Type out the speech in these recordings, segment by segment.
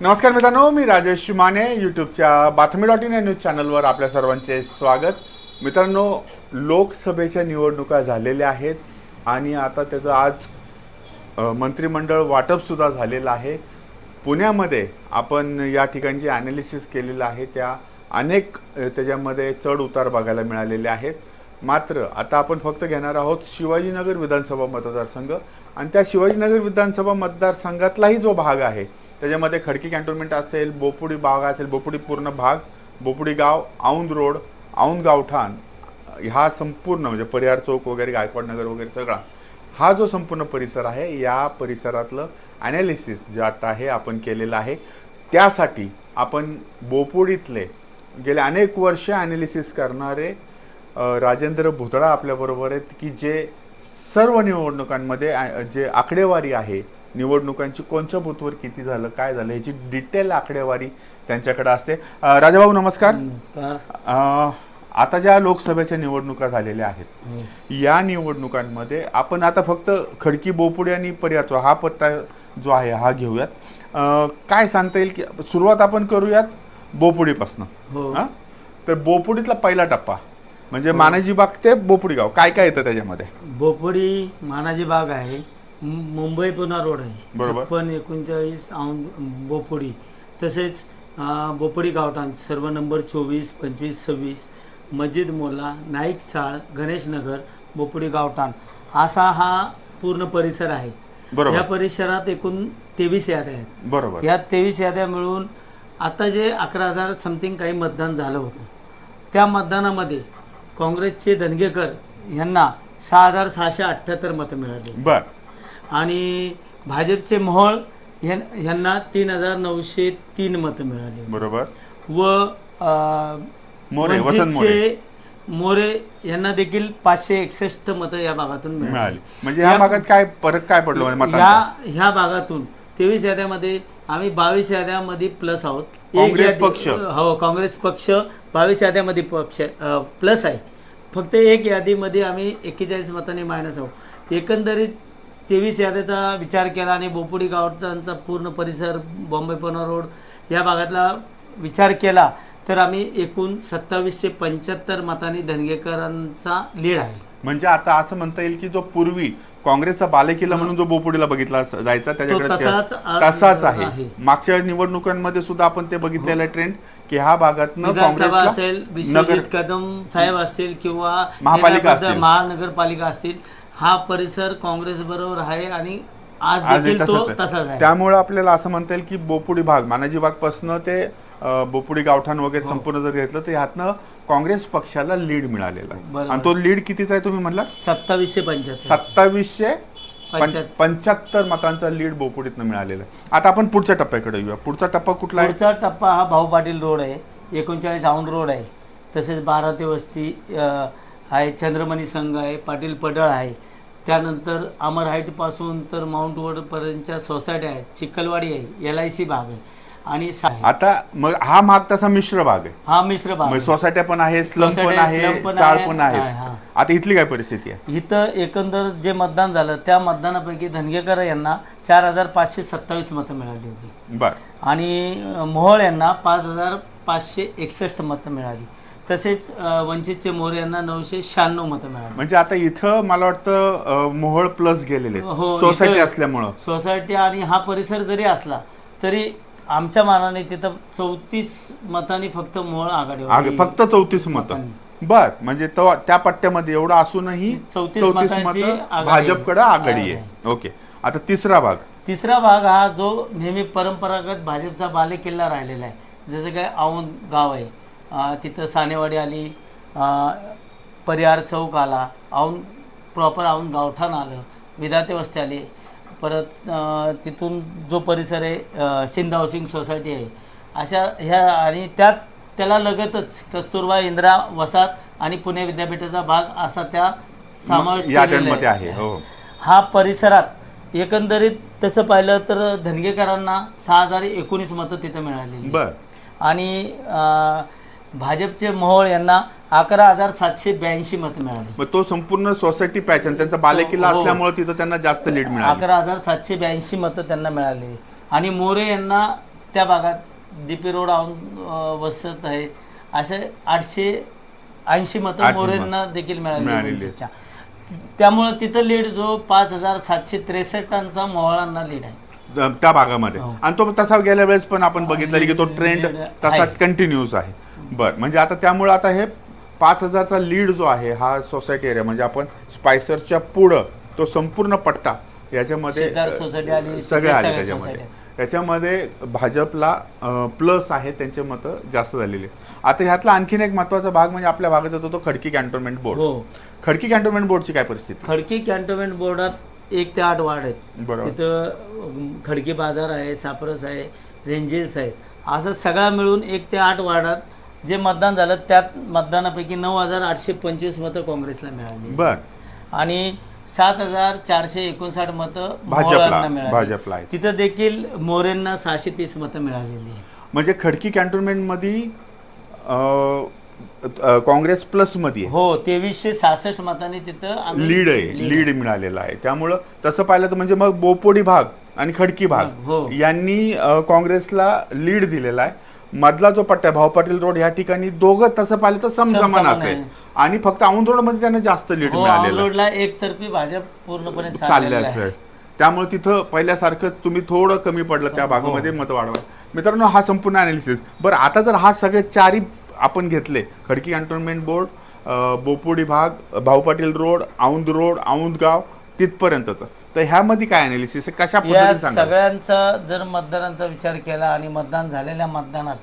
नमस्कार मित्रांनो मी राजेश माने यूट्यूबच्या बातमी डॉट इन या न्यूज चॅनलवर आपल्या सर्वांचे स्वागत. मित्रांनो लोकसभेच्या निवडणुका झालेल्या आहेत आणि आता त्याचं आज मंत्रिमंडळ वाटपसुद्धा झालेलं आहे. पुण्यामध्ये आपण या ठिकाणची ॲनालिसिस केलेलं आहे. त्या अनेक त्याच्यामध्ये चढ उतार बघायला मिळालेले आहेत. मात्र आता आपण फक्त घेणार आहोत शिवाजीनगर विधानसभा मतदारसंघ. आणि त्या शिवाजीनगर विधानसभा मतदारसंघातलाही जो भाग आहे त्याच्यामध्ये खडकी कॅन्टोन्मेंट असेल बोपुडी भाग असेल बोपुडी पूर्ण भाग बोपुडी गाव औंद रोड औंद गावठाण ह्या संपूर्ण म्हणजे परिहार चौक वगैरे गायकवाड नगर वगैरे सगळा. हा जो संपूर्ण परिसर आहे या परिसरातलं ॲनालिसिस जे आता आहे आपण केलेलं आहे त्यासाठी आपण बोपुडीतले गेले अनेक वर्ष ॲनालिसिस करणारे राजेंद्र भुतळा आपल्याबरोबर आहेत की जे सर्व निवडणुकांमध्ये जे आकडेवारी आहे निवडणुकांची कोणत्या बूथवर किती झालं काय झालं ह्याची डिटेल आकडेवारी त्यांच्याकडे असते. राजाभाऊ नमस्कार. आता ज्या लोकसभेच्या निवडणुका झालेल्या आहेत हो. या निवडणुकांमध्ये आपण आता फक्त खडकी बोपुडे आणि परिहारचा हा पट्टा जो आहे हा घेऊयात. काय सांगता येईल की सुरुवात आपण करूयात बोपुडीपासून. हो. हा? तर बोपुडीतला पहिला टप्पा म्हणजे मानाजी बाग ते बोपुडी गाव काय काय येतं त्याच्यामध्ये? बोपडी मानाजी बाग आहे. मुंबई पुणा रोड आहे. बरोबर. छप्पन एकोणचाळीस औंध बोपडी. तसेच अं, बोपडी गावठाण सर्व नंबर चोवीस पंचवीस सव्वीस मस्जिद मोला नाईक चाळ गणेश नगर बोपडी गावठाण. असा हा पूर्ण परिसर आहे. या परिसरात एकूण तेवीस याद्या आहेत. बरोबर. या तेवीस याद्या मिळून आता जे अकरा हजार समथिंग काही मतदान झालं होतं. त्या मतदानामध्ये काँग्रेसचे धनगेकर यांना सहा हजार सहाशे अठ्ठ्याहत्तर मतं मिळाली. बर. आणि भाजपचे मोहोळ यां- यांना तीन हजार नऊशे तीन मतं मिळाली. बरोबर. व मोरे वसंत मोरे. यांना देखील पाचशे एकसष्ट मतं या भागातून मिळाली. म्हणजे ह्या भागात काय फरक काय पडलो या मतांचा? ह्या भागातून तेवीस याद्यामध्ये आम्ही बावीस याद्यामध्ये प्लस आहोत. एक पक्ष. हो काँग्रेस पक्ष बावीस याद्यामध्ये पक्ष प्लस आहे. फक्त एक यादीमध्ये आम्ही एक्केचाळीस मतांनी मायनस आहोत. एकंदरीत तेवीस याद्याचा विचार केला आणि बोपुडी गावठांचा पूर्ण परिसर बॉम्बे पुणा रोड या भागातला विचार केला तर आम्ही एकूण सत्तावीसशे पंच्याहत्तर मतांनी धनगेकरांचा लीड आहे. म्हणजे आता असं म्हणता येईल की जो पूर्वी काँग्रेसचा बालेकिल्ला म्हणून जो बोपुडीला बघितला जायचा त्याच्याकडे तसाच आहे. मागच्या निवडणुकांमध्ये सुद्धा आपण ते बघितलेलं ट्रेंड की ह्या भागातनं नगर विश्वजित कदम साहेब असतील किंवा महापालिका. महानगरपालिका असतील हा परिसर काँग्रेस बरोबर आहे आणि आज आज हे देखील तो तसंच तसाच आहे. आहे त्यामुळे आपल्याला असं म्हणता येईल की बोपुडी भाग मानाजी भाग पासन ते बोपुडी गावठाण वगैरे हो. संपूर्ण जर घेतलं तर ह्यातनं काँग्रेस पक्षाला लीड मिळालेला आहे. आणि तो लीड कितीचा आहे तुम्ही म्हणला सत्तावीसशे पंच्याहत्तर. सत्तावीसशे पंच्याहत्तर. मतांचा लीड बोपुडीतनं मिळालेला आहे. आता आपण पुढच्या टप्प्याकडे येऊया. पुढचा टप्पा कुठला आहे? पुढचा टप्पा हा भाऊ पाटील रोड आहे. एकोणचाळीस औंड रोड आहे. तसेच बारा ते वस्ती आहे चंद्रमणी संघ आहे पाटील पडळ आहे. त्यानंतर अमर हाईटपासून तर माउंट वडपर्यंतच्या सोसायटी आहेत. चिखलवाडी आहे एल आय सी भाग आहे. आणि आता मग हा भाग तसा मिश्र भाग आहे. हा मिश्र भाग. सोसायट्या पण आहे स्लम पण आहे चाळ पण आहे, हा. आता इथली काय परिस्थिती आहे? इथं एकंदर जे मतदान झालं त्या मतदानापैकी धनगेकर यांना चार हजार पाचशे सत्तावीस मतं मिळाली होती. बर. आणि मोहोळ यांना पाच हजार पाचशे एकसष्ट मतं मिळाली. तसेच वंचितचे मोरे यांना नऊशे शहाण्णव मतं मिळाली. म्हणजे आता इथं मला वाटतं मोहोळ प्लस गेलेले हो, सोसायटी असल्यामुळं. सोसायटी आणि हा परिसर जरी असला तरी आमच्या मानाने तिथं चौतीस मतांनी फक्त आग- आहे. फक्त चौतीस मतं. बर म्हणजे तो त्या पट्ट्यामध्ये एवढं असूनही 34 चौतीस मतांची मतं आघाडी भाजपकडे. आघाडी आहे. ओके. आता तिसरा भाग. तिसरा भाग हा जो नेहमी परंपरागत भाजपचा बालेकिल्ला राहिलेला आहे. जसं काय औंध गाव आहे. अं, तिथं सानेवाडी आली. अं, परिहार चौक आला. औंध प्रॉपर औंध गावठाण आलं. विधाते वस्ती आली. परत तिथून जो परिसर आहे सिंध हाऊसिंग सोसायटी आहे अशा ह्या आणि त्यात त्याला लगतच कस्तुरबा इंदिरा वसाहत आणि पुणे विद्यापीठाचा भाग असा त्या समावेश आहे हो. हा परिसरात एकंदरीत तसं पाहिलं तर धनगेकरांना सहा हजार एकोणीस मतं तिथं मिळालेली बर. आणि भाजपचे मोहोळ यांना अकरा हजार सातशे ब्याऐंशी मतं मिळाली. मग तो संपूर्ण सोसायटी पॅच आणि त्यांचा बालेकिल्ला हो. असल्यामुळे तिथं त्यांना जास्त लीड मिळाली. अकरा हजार सातशे ब्याऐंशी मतं त्यांना मिळाली. आणि मोरे यांना त्या भागात डीपी रोड आणून अं, वसत आहे. असे आठशे ऐंशी मतं आठशे मोरेंना देखील मिळाली मिळालेली. वंचितच्या त्यामुळे तिथं लीड जो पाच हजार सातशे त्रेसष्टांचा मोहळांना लीड आहे. अ, त्या भागामध्ये. हो. आणि तो तसा गेल्या वेळेस पण आपण बघितलं की तो ट्रेंड तसा आहे. कंटिन्यूस आहे. बर म्हणजे आता त्यामुळे आता हे पाच हजारचा लीड जो आहे हा सोसायटी एरिया म्हणजे आपण स्पायसरच्या पुढं तो संपूर्ण पट्टा याच्यामध्ये सगळे आले त्याच्यामध्ये. त्याच्यामध्ये भाजपला प्लस आहे त्यांचे मतं जास्त झालेली. आता ह्यातला आणखीन एक महत्त्वाचा भाग म्हणजे आपल्या भागात येतो तो खडकी कॅन्टोन्मेंट बोर्ड. हो. खडकी कॅन्टोन्मेंट बोर्डची काय परिस्थिती? खडकी कॅन्टोन्मेंट बोर्डात एक ते आठ वार्ड आहेत. बरोबर. तिथं खडकी बाजार आहे सापरस आहे रेंजेस आहेत. असं सगळा मिळून एक ते आठ वार्डात जे मतदान झालं त्यात मतदानापैकी नऊ हजार आठशे पंचवीस मतं काँग्रेसला मिळाली. बर. आणि सात हजार चारशे एकोणसाठ मतं भाजपला मोहळांना मिळाली. भाजपला आहे तिथं देखील मोरेंना सहाशे तीस मतं मिळालेली आहे म्हणजे खडकी कॅन्टोन्मेंटमध्ये काँग्रेस प्लसमध्ये आहे. हो तेवीसशे सहासष्ट मतांनी तिथं आम्ही लीड आहे लीड मिळालेला आहे. त्यामुळं तसं पाहिलं तर म्हणजे मग बोपोडी भाग आणि खडकी भाग हो. यांनी अ, काँग्रेसला लीड दिलेला आहे. मधला जो पट्टा आहे, भाऊ पाटील रोड या ठिकाणी दोघं तसं पाहिलं तर समसमान समसमान असेल आहे. आणि फक्त औंध रोडमध्ये त्यांना जास्त लीड हो मिळालेलं आहे. एकतर्फी भाजप पूर्णपणे चालले चाललेलं आहे. असेल त्यामुळे तिथं पहिल्यासारखं तुम्ही थोडं कमी पडलं त्या भागामध्ये मत वाढवा. मित्रांनो हा संपूर्ण अनालिसिस बरं आता जर हा सगळे चारही आपण घेतले खडकी कॅन्टोन्मेंट बोर्ड बोपोडी भाग भाऊ पाटील रोड औंध रोड औंध गाव तिथपर्यंतच. तर ह्यामध्ये काय अनालिसिस कशा या पद्धतीने सांगा सगळ्यांचा जर मतदारांचा विचार केला आणि मतदान झालेल्या मतदानात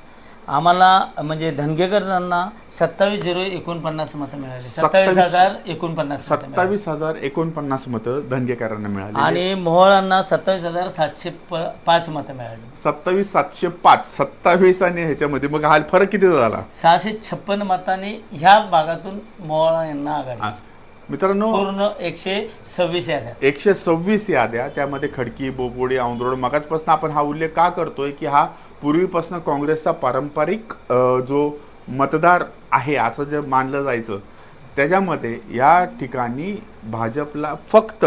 आम्हाला म्हणजे धनगेकरांना सत्तावीस झिरो एकोणपन्नास मतं मिळाली. सत्तावीस सत्तावीस- हजार एकोणपन्नास मतं मिळाली. सत्तावीस हजार एकोणपन्नास मतं धनगेकरांना मिळाली. आणि मोहळांना सत्तावीस हजार सातशे प- पाच मतं मिळाली. सत्तावीस सातशे पाच. सत्तावीस आणि ह्याच्यामध्ये मग हा फरक किती झाला? सहाशे छप्पन मतांनी ह्या भागातून मोहळा यांना आघाडी. हा. मित्रांनो पूर्ण एकशे सव्वीस याद्या. एकशे सव्वीस याद्या त्यामध्ये खडकी बोपोडी औंधरोड मगाचपासून आपण हा उल्लेख का करतोय की हा पूर्वीपासून काँग्रेसचा पारंपरिक जो मतदार आहे असं जे मानलं जायचं त्याच्यामध्ये या ठिकाणी भाजपला फक्त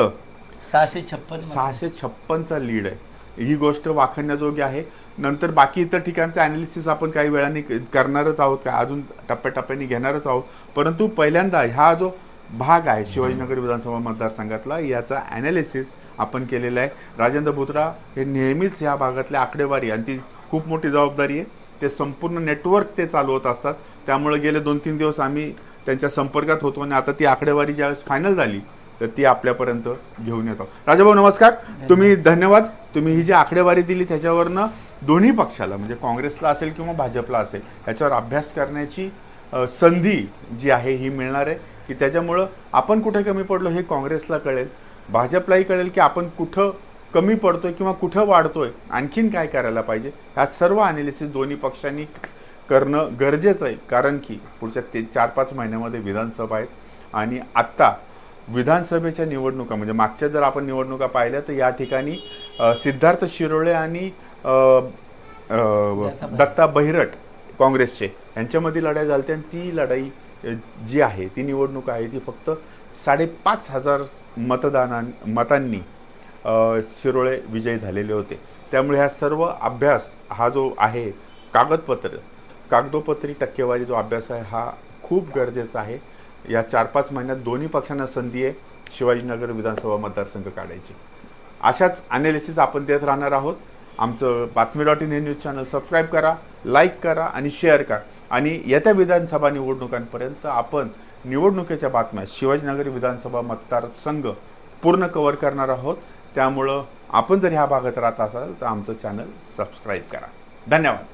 सहाशे छप्पन. सहाशे छप्पनचा लीड आहे. ही गोष्ट वाखण्याजोगी आहे. नंतर बाकी इतर ठिकाणचं अनालिसिस आपण काही वेळाने करणारच आहोत का अजून टप्प्याटप्प्याने घेणारच आहोत. परंतु पहिल्यांदा हा जो भाग आहे शिवाजीनगर विधानसभा मतदारसंघातला. याचा अनालिसिस आपण केलेला आहे. राजेंद्र भुत्रा हे नेहमीच या भागातल्या आकडेवारी आणि ती खूप मोठी जबाबदारी आहे. ते संपूर्ण नेटवर्क ते चालवत असतात. त्यामुळे गेले दोन तीन दिवस आम्ही त्यांच्या संपर्कात होतो आणि आता ती आकडेवारी ज्यावेळेस फायनल झाली तर ती आपल्यापर्यंत घेऊन येतो. राजाभाऊ नमस्कार. तुम्ही धन्यवाद. तुम्ही ही जी आकडेवारी दिली त्याच्यावरनं दोन्ही पक्षाला म्हणजे काँग्रेसला असेल किंवा भाजपला असेल याच्यावर अभ्यास करण्याची संधी जी आहे ही मिळणार आहे. की त्याच्यामुळं आपण कुठे कमी पडलो हे काँग्रेसला कळेल. भाजपलाही कळेल की आपण कुठं कमी पडतोय किंवा कुठं वाढतोय आणखीन काय करायला पाहिजे? ह्या सर्व अनालिसिस दोन्ही पक्षांनी करणं गरजेचं आहे. कारण की पुढच्या ते चार पाच महिन्यामध्ये विधानसभा आहेत आणि आत्ता विधानसभेच्या निवडणुका म्हणजे मागच्या जर आपण निवडणुका पाहिल्या तर या ठिकाणी सिद्धार्थ शिरोळे आणि दत्ता बहिरट काँग्रेसचे यांच्यामध्ये लढाई झाली आणि ती लढाई जी आहे ती निवडणूक आहे ती फक्त साडेपाच हजार मतदानां मतांनी शिरोळे विजयी झालेले होते. त्यामुळे ह्या सर्व अभ्यास हा जो आहे कागदपत्र कागदोपत्री टक्केवारी जो अभ्यास आहे हा खूप गरजेचा आहे. या चार पाच महिन्यात दोन्ही पक्षांना संधी आहे शिवाजीनगर विधानसभा मतदारसंघ काढायची. अशाच अनालिसिस आपण देत राहणार आहोत. आमचं बातमी डॉट इन हे न्यूज चॅनल सबस्क्राईब करा लाईक करा आणि शेअर करा. आणि येत्या विधानसभा निवडणुकांपर्यंत आपण निवडणुकीच्या बातम्या शिवाजीनगर विधानसभा मतदारसंघ पूर्ण कव्हर करणार आहोत. त्यामुळं आपण जर ह्या भागात राहत असाल तर आमचं चॅनल सबस्क्राईब करा. धन्यवाद.